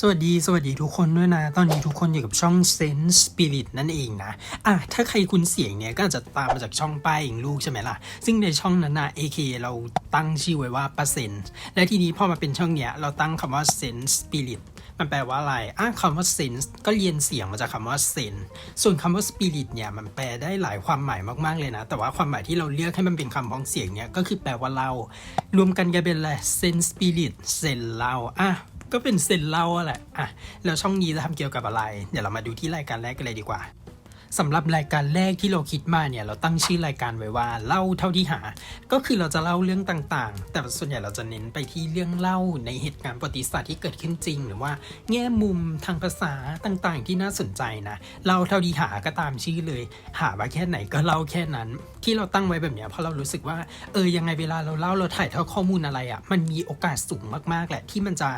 สวัสดี สวัสดีทุกคนด้วยนะ ตอนนี้ทุกคนอยู่กับช่อง Sense Spirit นั่นเองนะ อะ ถ้าใครคุ้นเสียงเนี่ยก็อาจจะตามมาจากช่องป้ายเองลูกใช่ไหมล่ะ ซึ่งในช่องนั้นนะ AK เราตั้งชื่อไว้ว่าเป e เซนและทีนี้พอมาเป็นช่องเนี้ย เราตั้งคำว่า Sense Spirit มันแปลว่าอะไร อะคำว่า sense ก็เรียนเสียงมาจากคำว่า sense ส่วนคำว่า spirit เนี่ย มันแปลได้หลายความหมายมากๆเลยนะ แต่ว่าความหมายที่เราเลือกให้มันเป็นคำพ้องเสียงเนี่ย ก็คือแปลว่าเรา รวมกันกันเป็นอะไร sense spirit เซนเรา อะ ก็เป็นเซนเล่าอะแหละอะแล้วช่องนี้จะทำเกี่ยวกับอะไร เดี๋ยวเรามาดูที่รายการแรกกันเลยดีกว่า สำหรับรายการแรกที่เราคิดมาเนี่ยเราตั้งชื่อรายการไว้ว่าเล่าเท่าที่หา ก็คือเราจะเล่าเรื่องต่างๆ แต่ส่วนใหญ่เราจะเน้นไปที่เรื่องเล่าในเหตุการณ์ประวัติศาสตร์ที่เกิดขึ้นจริง หรือว่าแง่มุมทางภาษาต่างๆ ที่น่าสนใจนะเล่าเท่าที่หาก็ตามชื่อเลย หามาแค่ไหนก็เล่าแค่นั้น ที่เราตั้งไว้แบบเนี้ยเพราะเรารู้สึกว่าเออยังไงเวลาเราเล่าเราถ่ายทอดข้อมูลอะไรอะ่ะมันมีโอกาสสูงมากๆแหละที่มันจะ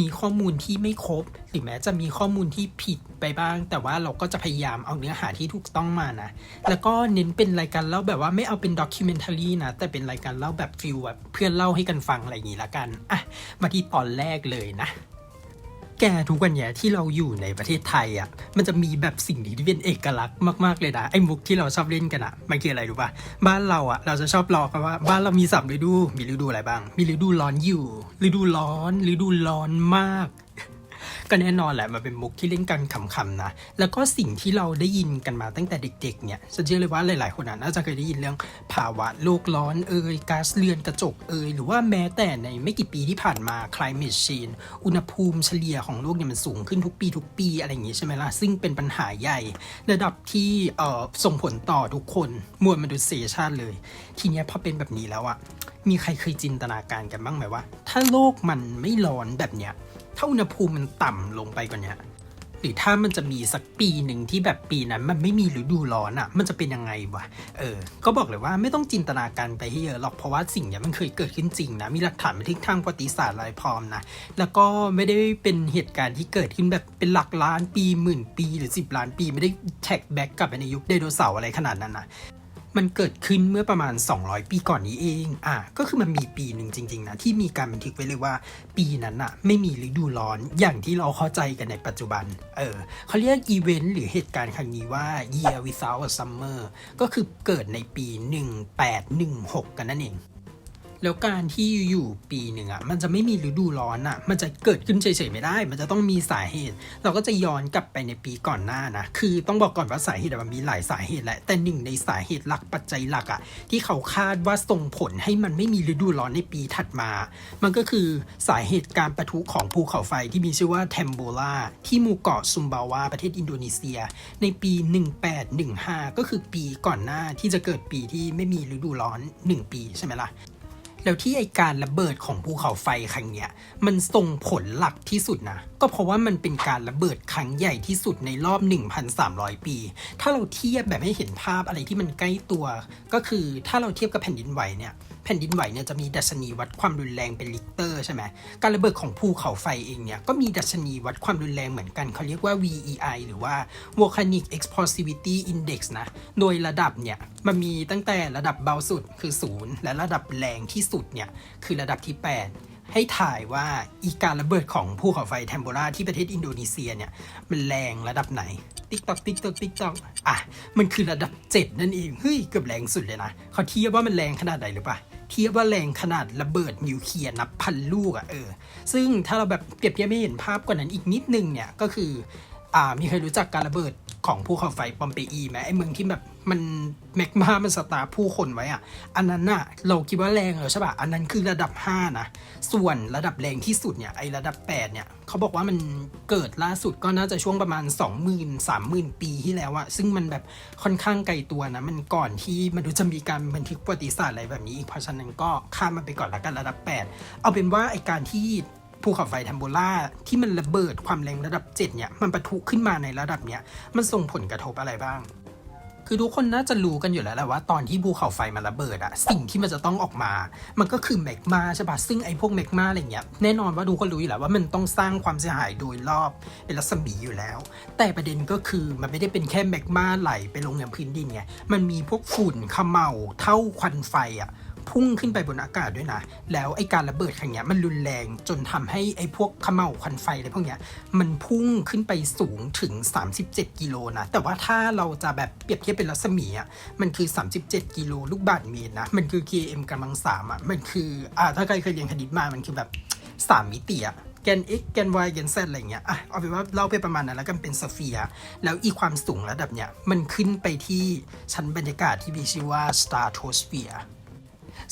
มีข้อมูลที่ไม่ครบ หรือแม้จะมีข้อมูลที่ผิดไปบ้าง แต่ว่าเราก็จะพยายามเอาเนื้อหาที่ถูกต้องมานะ แล้วก็เน้นเป็นรายการเล่าแบบว่าไม่เอาเป็นด็อกิเมนทารีนะ แต่เป็นรายการเล่าแบบฟิลแบบเพื่อนเล่าให้กันฟังอะไรอย่างนี้ละกัน อะ มาที่ตอนแรกเลยนะแกทุกวันเนี่ยที่เราอยู่ในประเทศไทยอะ มันจะมีแบบสิ่งที่เป็นเอกลักษณ์มากๆเลยนะไอ้มุกที่เราชอบเล่นกันอะมันคืออะไรรู้ป่ะบ้านเราอะ เราจะชอบล้อกันว่าบ้านเรามีสามฤดู มีฤดูอะไรบ้าง มีฤดูร้อนอยู่ ฤดูร้อน ฤดูร้อนมาก ก็แน่นอนแหละมันเป็นมุกที่เล่นกันขำๆนะ แล้วก็สิ่งที่เราได้ยินกันมาตั้งแต่เด็กๆเนี่ยฉันเชื่อเลยว่าหลายๆคนน่าจะเคยได้ยินเรื่องภาวะโลกร้อนเอ่ยก๊าซเรือนกระจกเอ่ยหรือว่าแม้แต่ในไม่กี่ปีที่ผ่านมา climate change อุณหภูมิเฉลี่ยของโลกเนี่ยมันสูงขึ้นทุกปีทุกปีอะไรอย่างงี้ใช่ไหมล่ะ ซึ่งเป็นปัญหาใหญ่ ระดับที่เอ่อส่งผลต่อทุกคนมวลมนุษยชาติเลย ทีเนี้ยพอเป็นแบบนี้แล้วอะมีใครเคยจินตนาการกันบ้างไหมว่า ถ้าโลกมันไม่ร้อนแบบเนี้ย ถ้าอุณหภูมิมันต่ำลงไปกว่านี้หรือถ้ามันจะมีสักปีหนึ่งที่แบบปีนั้นมันไม่มีฤดูร้อนอะ่ะ มันจะเป็นยังไงวะ เออ ก็บอกเลยว่าไม่ต้องจินตนาการไปให้เยอะหรอกเพราะว่าสิ่งเนี้ยมันเคยเกิดขึ้นจริงนะ มีหลักฐานบันทึกทางประวัติศาสตร์อะไรพร้อมนะ แล้วก็ไม่ได้เป็นเหตุการณ์ที่เกิดขึ้นแบบเป็นหลักล้านปีหมื่นปีหรือ 10 ล้านปีไม่ได้แท็กแบ็กกลับไปในยุคไดโนเสาร์อะไรขนาดนั้นนะ มันเกิดขึ้นเมื่อประมาณ 200 ปีก่อนนี้เอง อะก็คือมันมีปีหนึ่งจริง ๆ นะ ที่มีการบันทึกไว้เลยว่า ปีนั้นอะไม่มีฤดูร้อนอย่างที่เราเข้าใจกันในปัจจุบัน เออเขาเรียกอีเวนต์หรือเหตุการณ์ครั้งนี้ว่า year without a summer ก็คือเกิดในปี 1816 กันนั่นเอง แล้วการที่อยู่ปีหนึ่งอะมันจะไม่มีฤดูร้อนอะมันจะเกิดขึ้นเฉยๆไม่ได้ มันจะต้องมีสาเหตุ เราก็จะย้อนกลับไปในปีก่อนหน้านะ คือต้องบอกก่อนว่าสาเหตุมันมีหลายสาเหตุแหละ แต่หนึ่งในสาเหตุหลักปัจจัยหลักอะที่เขาคาดว่าส่งผลให้มันไม่มีฤดูร้อนในปีถัดมา มันก็คือสาเหตุการประทุของภูเขาไฟที่มีชื่อว่าเทมโบลาที่หมู่เกาะซุมบาวาประเทศอินโดนีเซีย ในปี 1815 ก็คือปีก่อนหน้าที่จะเกิดปีที่ไม่มีฤดูร้อน 1 ปีใช่ไหมล่ะ แล้วที่ไอการระเบิดของภูเขาไฟครั้งเนี้ยมันส่งผลหลักที่สุดนะ ก็เพราะว่ามันเป็นการระเบิดครั้งใหญ่ที่สุดในรอบ 1,300 ปี ถ้าเราเทียบแบบให้เห็นภาพอะไรที่มันใกล้ตัว ก็คือถ้าเราเทียบกับแผ่นดินไหวเนี่ย แผ่นดินไหวเนี่ยจะมีดัชนีวัดความรุนแรงเป็นลิกเตอร์ใช่ไหมการระเบิดของภูเขาไฟเองเนี่ยก็มีดัชนีวัดความรุนแรงเหมือนกันเขาเรียกว่า VEI หรือว่า Volcanic Explosivity Index นะ โดยระดับเนี่ยมันมีตั้งแต่ระดับเบาสุดคือศูนย์และระดับแรงที่สุดเนี่ยคือระดับที่ 8ให้ถ่ายว่าอีการระเบิดของภูเขาไฟแทมโบราที่ประเทศอินโดนีเซียเนี่ย มันแรงระดับไหน ติ๊กตอกติ๊กตอกติ๊กตอกอะ มันคือระดับ 7 นั่นเอง เฮ้ย เกือบแรงสุดเลยนะ เขาเทียบว่ามันแรงขนาดไหนหรือปะ เทียบว่าแรงขนาดระเบิดนิวเคลียร์นับพันลูกอะเออ ซึ่งถ้าเราแบบเปรียบเทียบไม่เห็นภาพกว่านั้นอีกนิดนึงเนี่ยก็คืออ่ามีใครรู้จักการระเบิด ของภูเขาไฟปอมเปอีไหมไอ้เมืองที่แบบมันแมกมามันสตาร์ผู้คนไว้อะอันนั้นน่ะเราคิดว่าแรงเหรอใช่ปะอันนั้นคือระดับ 5 นะ ส่วนระดับแรงที่สุดเนี่ยไอ้ระดับ 8 เนี่ยเขาบอกว่ามันเกิดล่าสุดก็น่าจะช่วงประมาณ 20,000 30,000 ปีที่แล้วอะซึ่งมันแบบค่อนข้างไกลตัวนะ มันก่อนที่มันจะมีการบันทึกประวัติศาสตร์อะไรแบบนี้อีกเพราะฉะนั้นก็ข้ามมันไปก่อนละกันระดับ 8 เอาเป็นว่าไอ้การที่ ภูเขาไฟแทมโบล่าที่มันระเบิดความแรงระดับ 7 เนี่ย มันปะทุขึ้นมาในระดับเนี้ย มันส่งผลกระทบอะไรบ้าง คือทุกคนน่าจะรู้กันอยู่แล้วแหละว่าตอนที่ภูเขาไฟมันระเบิดอะสิ่งที่มันจะต้องออกมา มันก็คือแมกมาใช่ปะซึ่งไอ้พวกแมกมาอะไรเงี้ย แน่นอนว่าทุกคนรู้อยู่แล้วว่ามันต้องสร้างความเสียหายโดยรอบเป็นรัศมีอยู่แล้ว แต่ประเด็นก็คือมันไม่ได้เป็นแค่แมกมาไหลไปลงในพื้นดินไง มันมีพวกฝุ่นขมเหลาเท่าควันไฟอะ พุ่งขึ้นไปบนอากาศด้วยนะ แล้วไอการระเบิดครั้งเนี้ยมันรุนแรงจนทำให้ไอพวกขม่าวควันไฟอะไรพวกเนี้ยมันพุ่งขึ้นไปสูงถึง 37 กิโลนะ แต่ว่าถ้าเราจะแบบเปรียบเทียบเป็นรัศมีอะมันคือ 37 กิโลลูกบาศก์เมตรนะ มันคือ km กำลังสามอะมันคืออ่าถ้าใครเคยเรียนคณิตมา มันคือแบบ 3 มิติอะแกน x แกน y แกน z อะไรเงี้ย อะ เอาเป็นว่าเล่าไปประมาณนั้นแล้วกันเป็นสเฟียร์แล้วอีความสูงระดับเนี้ย มันขึ้นไปที่ชั้นบรรยากาศที่มีชื่อว่า stratosphere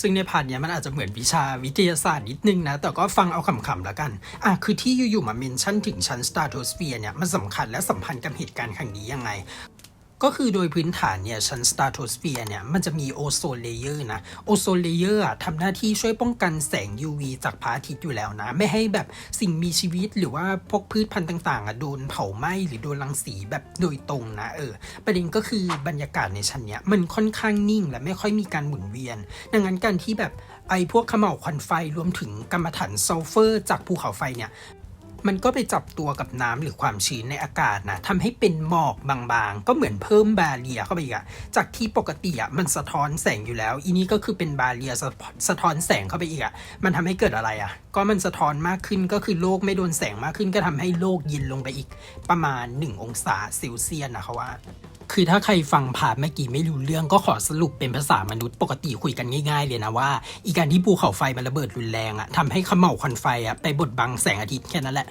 ซึ่งในพาร์ทเนี้ยมันอาจจะเหมือนวิชาวิทยาศาสตร์นิดนึงนะ แต่ก็ฟังเอาขำๆแล้วกัน อะ คือที่อยู่ๆมาเมนชั่นถึงชั้นสตาร์ทอสเฟียร์เนี่ย มันสำคัญและสัมพันธ์กับเหตุการณ์ครั้งนี้ยังไง ก็คือโดยพื้นฐานเนี่ยชั้น stratosphere เนี่ยมันจะมีโอโซนเลเยอร์นะโอโซนเลเยอร์ทำหน้าที่ช่วยป้องกันแสง UV จากพระอาทิตย์อยู่แล้วนะ ไม่ให้แบบสิ่งมีชีวิตหรือว่าพวกพืชพันธุ์ต่างๆอะโดนเผาไหม้หรือโดนรังสีแบบโดยตรงนะเออประเด็นก็คือบรรยากาศในชั้นเนี้ยมันค่อนข้างนิ่งและไม่ค่อยมีการหมุนเวียน ดังนั้นการที่แบบไอพวกขม่าวควันไฟรวมถึงกัมมันถันซัลเฟอร์จากภูเขาไฟเนี่ย มันก็ไปจับตัวกับน้ำหรือความชื้นในอากาศนะทำให้เป็นหมอกบางๆ ก็เหมือนเพิ่มบาเรียเข้าไปอีกอะจากที่ปกติอะมันสะท้อนแสงอยู่แล้ว อีนี้ก็คือเป็นบาเรียสะสะท้อนแสงเข้าไปอีกอะมันทำให้เกิดอะไรอะก็มันสะท้อนมากขึ้นก็คือโลกไม่โดนแสงมากขึ้นก็ทำให้โลกเย็นลงไปอีก ประมาณ 1 องศาเซลเซียสนะคะว่าคือถ้าใครฟังผ่านเมื่อกี้ไม่รู้เรื่องก็ขอสรุปเป็นภาษามนุษย์ปกติคุยกันง่ายๆเลยนะว่า อีการที่ภูเขาไฟมันระเบิดรุนแรงอะทำให้เขม่าควันไฟอะไปบดบังแสงอาทิตย์แค่นั้นแหละ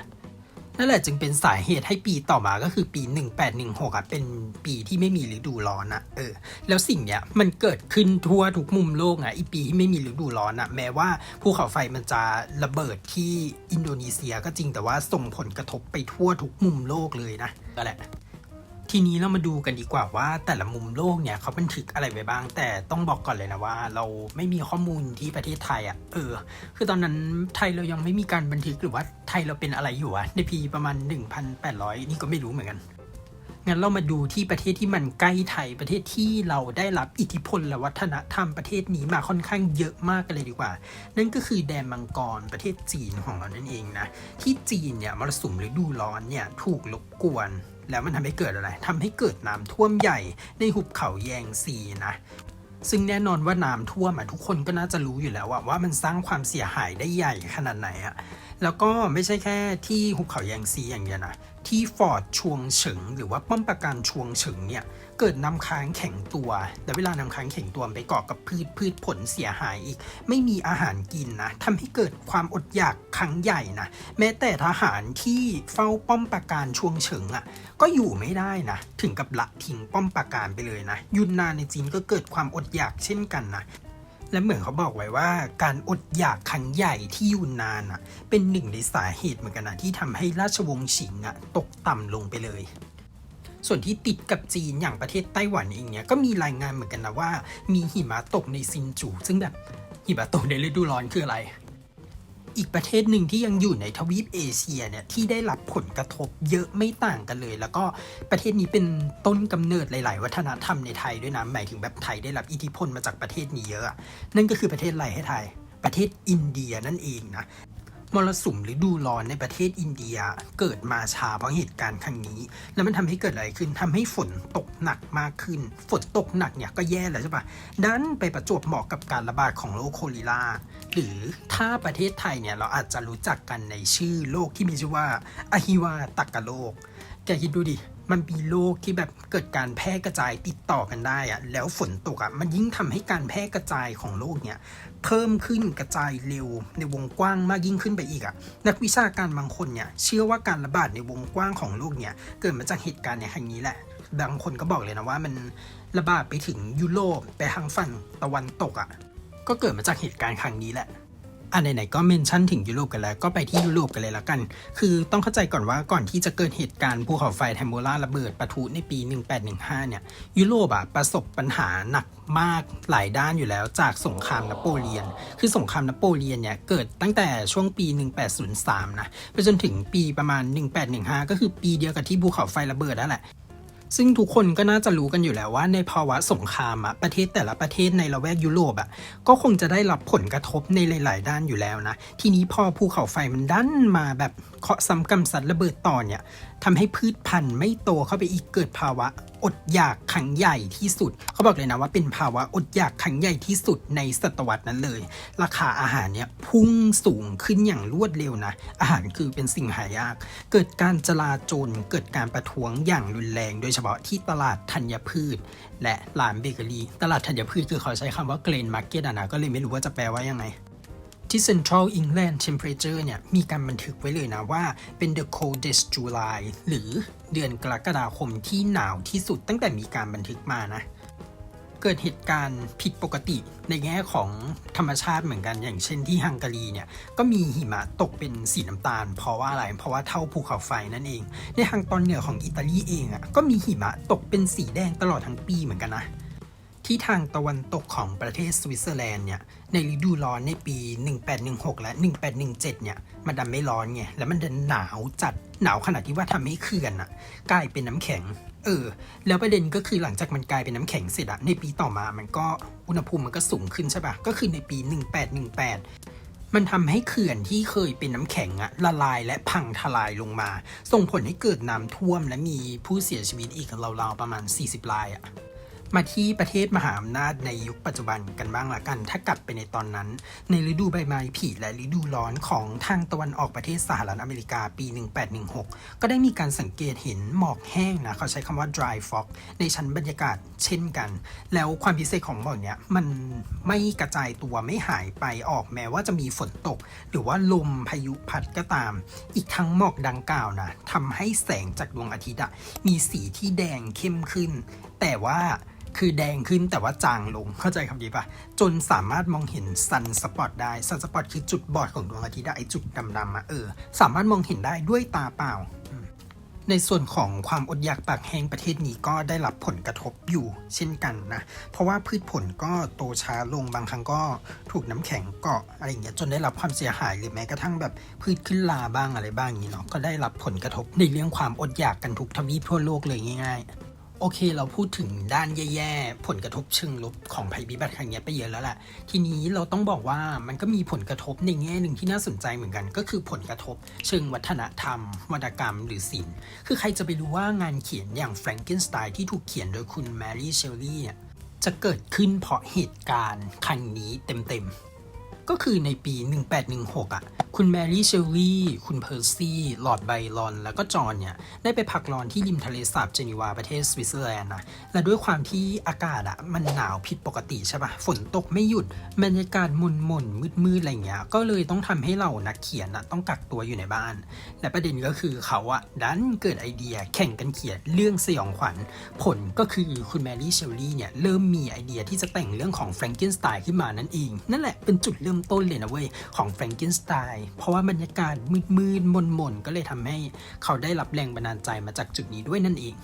นั่นแหละจึงเป็นสาเหตุให้ปีต่อมาก็คือปี 1816อะเป็นปีที่ไม่มีฤดูร้อนอะเออแล้วสิ่งเนี้ยมันเกิดขึ้นทั่วทุกมุมโลกอะอีปีที่ไม่มีฤดูร้อนอะแม้ว่าภูเขาไฟมันจะระเบิดที่อินโดนีเซียก็จริงแต่ว่าส่งผลกระทบไปทั่วทุกมุมโลกเลยนะก็แหละ ทีนี้เรามาดูกันดีกว่าว่าแต่ละมุมโลกเนี่ยเขาบันทึกอะไรไว้บ้าง แต่ต้องบอกก่อนเลยนะว่า เราไม่มีข้อมูลที่ประเทศไทยอะ่ะเออ คือตอนนั้นไทยเรายังไม่มีการบันทึกหรือว่าไทยเราเป็นอะไรอยู่อะในปีประมาณ 1,800 นี่ก็ไม่รู้เหมือนกัน งั้นเรามาดูที่ประเทศที่มันใกล้ไทยประเทศที่เราได้รับอิทธิพลและวัฒนธรรมประเทศนี้มาค่อนข้างเยอะมากกันเลยดีกว่า นั่นก็คือแดนมังกรประเทศจีนของเรานั่นเองนะที่จีนเนี่ยมรสุมฤดูร้อนเนี่ยถูกรบกวน แล้วมันทำให้เกิดอะไรทำให้เกิดน้ำท่วมใหญ่ในหุบเขาแยงซีนะซึ่งแน่นอนว่าน้ำท่วมทุกคนก็น่าจะรู้อยู่แล้วว่ามันสร้างความเสียหายได้ใหญ่ขนาดไหนอะแล้วก็ไม่ใช่แค่ที่หุบเขาแยงซีอย่างเดียวนะ ที่ฟอร์ดชวงเฉิง หรือว่าป้อมปราการชวงเฉิงเนี่ยเกิดน้ำค้างแข็งตัว แล้วเวลาน้ำค้างแข็งตัวไปเกาะกับพืชพืชผลเสียหายอีก ไม่มีอาหารกินนะทำให้เกิดความอดอยากครั้งใหญ่นะแม้แต่ทหารที่เฝ้าป้อมปราการชวงเฉิงอะ่ะก็อยู่ไม่ได้นะถึงกับละทิ้งป้อมปราการไปเลยนะยุนนานในจีนก็เกิดความอดอยากเช่นกันนะ และเหมือนเขาบอกไว้ว่าการอดอยากครั้งใหญ่ที่ยูนนานอะ เป็นหนึ่งในสาเหตุเหมือนกันนะที่ทำให้ราชวงศ์ฉิงอะตกต่ำลงไปเลย ส่วนที่ติดกับจีนอย่างประเทศไต้หวันเองเนี่ยก็มีรายงานเหมือนกันนะว่า มีหิมะตกในซินจู ซึ่งแบบหิมะตกในฤดูร้อนคืออะไร อีกประเทศหนึ่งที่ยังอยู่ในทวีปเอเชียเนี่ยที่ได้รับผลกระทบเยอะไม่ต่างกันเลย แล้วก็ประเทศนี้เป็นต้นกำเนิดหลาย ๆ วัฒนธรรมในไทยด้วยนะหมายถึงแบบไทยได้รับอิทธิพลมาจากประเทศนี้เยอะอะนั่นก็คือประเทศอะไรให้ไทย ประเทศอินเดียนั่นเองนะ มรสุมฤดูร้อนในประเทศอินเดียเกิดมาช้าเพราะเหตุการณ์ครั้งนี้ แล้วมันทำให้เกิดอะไรขึ้นทำให้ฝนตกหนักมากขึ้น ฝนตกหนักเนี่ยก็แย่แล้วใช่ปะดันไปประจวบเหมาะกับการระบาดของโรคโคลิลาหรือถ้าประเทศไทยเนี่ยเราอาจจะรู้จักกันในชื่อโรคที่มีชื่อว่าอะฮิวาตักกะโรคแกคิดดูดิ มันมีโรคที่แบบเกิดการแพร่กระจายติดต่อกันได้อะแล้วฝนตกอะมันยิ่งทำให้การแพร่กระจายของโรคเนี่ยเพิ่มขึ้นกระจายเร็วในวงกว้างมากยิ่งขึ้นไปอีกอะนักวิชาการบางคนเนี่ยเชื่อว่าการระบาดในวงกว้างของโรคเนี่ยเกิดมาจากเหตุการณ์ในครั้งนี้แหละบางคนก็บอกเลยนะว่ามันระบาดไปถึงยุโรปไปทางฝั่งตะวันตกอะก็เกิดมาจากเหตุการณ์ครั้งนี้แหละ อะไหนๆก็เมนชั่นถึงยุโรปกันแล้วก็ไปที่ยุโรปกันเลยละกัน คือต้องเข้าใจก่อนว่าก่อนที่จะเกิดเหตุการณ์ภูเขาไฟแทมโบราระเบิดปะทุในปี 1815 เนี่ย ยุโรปอะประสบปัญหาหนักมากหลายด้านอยู่แล้วจากสงครามนโปเลียน คือสงครามนโปเลียนเนี่ยเกิดตั้งแต่ช่วงปี 1803 นะไปจนถึงปีประมาณ 1815 ก็คือปีเดียวกับที่ภูเขาไฟระเบิดนั่นแหละ ซึ่งทุกคนก็น่าจะรู้กันอยู่แล้วว่าในภาวะสงครามอะประเทศแต่ละประเทศในละแวกยุโรปอะก็คงจะได้รับผลกระทบในหลาย ๆ ด้านอยู่แล้วนะ ทีนี้พอภูเขาไฟมันดันมาแบบเคาะซ้ำกำซัดระเบิดต่อเนี่ย ทำให้พืชพันธุ์ไม่โตเข้าไปอีกเกิดภาวะ อดอยากครั้งใหญ่ที่สุด เขาบอกเลยนะว่าเป็นภาวะอดอยากครั้งใหญ่ที่สุดในศตวรรษนั้นเลย ราคาอาหารเนี่ยพุ่งสูงขึ้นอย่างรวดเร็วนะ อาหารคือเป็นสิ่งหายาก เกิดการจลาจลเกิดการประท้วงอย่างรุนแรง โดยเฉพาะที่ตลาดธัญพืช และร้านเบเกอรี่ ตลาดธัญพืชคือเขาใช้คำว่าเกรนมาร์เก็ตอะนะก็เลยไม่รู้ว่าจะแปลว่ายังไง ที่ Central England Temperature เนี่ยมีการบันทึกไว้เลยนะว่าเป็น the coldest July หรือเดือนกรกฎาคมที่หนาวที่สุดตั้งแต่มีการบันทึกมานะ เกิดเหตุการณ์ผิดปกติในแง่ของธรรมชาติเหมือนกันอย่างเช่นที่ฮังการีเนี่ยก็มีหิมะตกเป็นสีน้ำตาล เพราะว่าอะไร เพราะว่าเท่าภูเขาไฟนั่นเอง ในทางตอนเหนือของอิตาลีเองอะก็มีหิมะตกเป็นสีแดงตลอดทั้งปีเหมือนกันนะที่ทางตะวันตกของประเทศสวิตเซอร์แลนด์เนี่ย ในฤดูร้อนในปี 1816 และ 1817 เนี่ย มันดันไม่ร้อนไง แล้วมันดันหนาวจัด หนาวขนาดที่ว่าทำให้เขื่อนอะกลายเป็นน้ำแข็ง เออ แล้วประเด็นก็คือหลังจากมันกลายเป็นน้ำแข็งเสร็จอะในปีต่อมา มันก็อุณหภูมิมันก็สูงขึ้นใช่ปะก็คือในปี 1818มันทำให้เขื่อนที่เคยเป็นน้ำแข็งอะละลายและพังทลายลงมา ส่งผลให้เกิดน้ำท่วมและมีผู้เสียชีวิตอีกราวๆประมาณ 40รายอะ มาที่ประเทศมหาอำนาจในยุคปัจจุบันกันบ้างละกัน ถ้ากลับไปในตอนนั้น ในฤดูใบไม้ผลิและฤดูร้อนของทางตะวันออกประเทศสหรัฐอเมริกาปี 1816 ก็ได้มีการสังเกตเห็นหมอกแห้งนะ เขาใช้คำว่า dry fog ในชั้นบรรยากาศเช่นกัน แล้วความพิเศษของหมอกเนี้ยมันไม่กระจายตัวไม่หายไปออกแม้ว่าจะมีฝนตก หรือว่าลมพายุพัดก็ตาม อีกทั้งหมอกดังกล่าวนะทำให้แสงจากดวงอาทิตย์มีสีที่แดงเข้มขึ้นแต่ว่าคือแดงขึ้นแต่ว่าจางลงเข้าใจคำนี้ปะจนสามารถมองเห็นซันสปอตได้ซันสปอตคือจุดบอดของดวงอาทิตย์อะไอจุดดำๆอะเออ สามารถมองเห็นได้ด้วยตาเปล่า ในส่วนของความอดอยากปากแห้งประเทศนี้ก็ได้รับผลกระทบอยู่เช่นกันนะ เพราะว่าพืชผลก็โตช้าลงบางครั้งก็ถูกน้ำแข็งเกาะอะไรอย่างเงี้ยจนได้รับความเสียหายหรือแม้กระทั่งแบบพืชขึ้นลาบ้างอะไรบ้างอย่างนี้เนาะก็ได้รับผลกระทบในเรื่องความอดอยากกันทุกทวีปทั่วโลกเลยง่าย ๆ โอเคเราพูดถึงด้านแย่ๆ ผลกระทบเชิงลบของภัยพิบัติครั้งนี้ไปเยอะแล้วแหละ ทีนี้เราต้องบอกว่ามันก็มีผลกระทบในแง่หนึ่งที่น่าสนใจเหมือนกัน ก็คือผลกระทบเชิงวัฒนธรรม วรรณกรรม หรือศิลป์ คือใครจะไปรู้ว่างานเขียนอย่าง Frankenstein ที่ถูกเขียนโดยคุณแมรี่เชลลี่เนี่ยจะเกิดขึ้นเพราะเหตุการณ์ครั้งนี้เต็มๆ ก็คือในปี 1816อะ คุณแมรี่เชลลี่ คุณเพอร์ซี่ลอร์ดไบรอน แล้วก็จอห์นเนี่ย ได้ไปพักร้อนที่ริมทะเลสาบเจนีวาประเทศสวิตเซอร์แลนด์นะ และด้วยความที่อากาศอะมันหนาวผิดปกติใช่ปะฝนตกไม่หยุด บรรยากาศมุนมนมืดมืดๆอะไรเงี้ย ก็เลยต้องทำให้เรานักเขียนอะต้องกักตัวอยู่ในบ้าน และประเด็นก็คือเขาอะดันเกิดไอเดียแข่งกันเขียนเรื่องสยองขวัญ ผลก็คือคุณแมรี่เชลลี่เนี่ยเริ่มมีไอเดียที่จะแต่งเรื่องของแฟรงเกนสไตน์ขึ้นมานั่นเอง นั่นแหละเป็นจุดเริ่มต้นเลยนะเว้ยของแฟรงเกนสไตน์เพราะว่าบรรยากาศมืดๆมนๆก็เลยทำให้เขาได้รับแรงบันดาลใจมาจากจุดนี้ด้วยนั่นเอง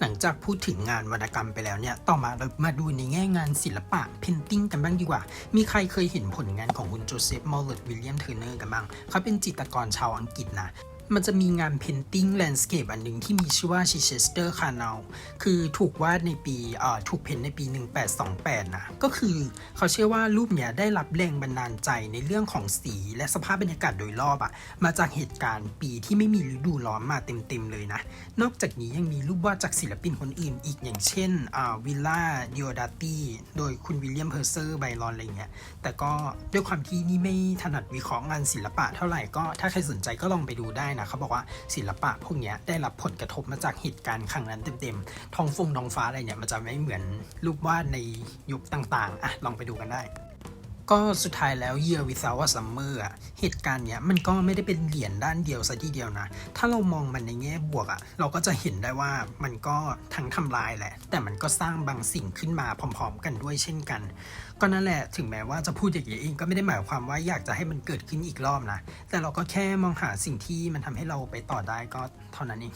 หลังจากพูดถึงงานวรรณกรรมไปแล้วเนี่ย ต่อมาเรามาดูในแง่งานศิลปะเพนติ้งกันบ้างดีกว่า มีใครเคยเห็นผลงานของคุณโจเซฟมอลเลตวิลเลียมเทอร์เนอร์กันบ้าง เขาเป็นจิตรกรชาวอังกฤษนะ มันจะมีงานเพนติ้งแลนด์สเคปอันหนึ่งที่มีชื่อว่าชิเชสเตอร์คาร์น l คือถูกวาดในปีเอ่อถูกเพ้นในปี 1828 นะ ก็คือเขาเชื่อว่ารูปเนี้ยได้รับแรงบันดาลใจในเรื่องของสีและสภาพบรรยากาศโดยรอบอะมาจากเหตุการณ์ปีที่ไม่มีฤดูร้อนมาเต็มๆเลยนะ นอกจากนี้ยังมีรูปวาดจากศิลปินคนอื่นอีกอย่างเช่นอ่าวิลล่าดิโอดาตีโดยคุณวิลเลียมเพอร์เซอร์ไบรอนอะไรเงี้ยแต่ก็ด้วยความที่นี่ไม่ถนัดวิเคราะห์งานศิลปะเท่าไหร่ก็ถ้าใครสนใจก็ลองไปดูได้นะเขาบอกว่าศิลปะพวกนี้ได้รับผลกระทบมาจากเหตุการณ์ครั้งนั้นเต็มๆท้องฟงท้องฟ้าอะไรเนี่ยมันจะไม่เหมือนรูปวาดในยุคต่างๆอะลองไปดูกันได้ ก็สุดท้ายแล้ว Year Without a Summer อะเหตุการณ์เนี้ยมันก็ไม่ได้เป็นเหรียญด้านเดียวซะทีเดียวนะ ถ้าเรามองมันในแง่บวกอะเราก็จะเห็นได้ว่ามันก็ทั้งทำลายแหละ แต่มันก็สร้างบางสิ่งขึ้นมาพร้อมๆ กันด้วยเช่นกัน ก็นั่นแหละถึงแม้ว่าจะพูดอย่างนี้เองก็ไม่ได้หมายความว่าอยากจะให้มันเกิดขึ้นอีกรอบนะ แต่เราก็แค่มองหาสิ่งที่มันทำให้เราไปต่อได้ก็เท่านั้นเอง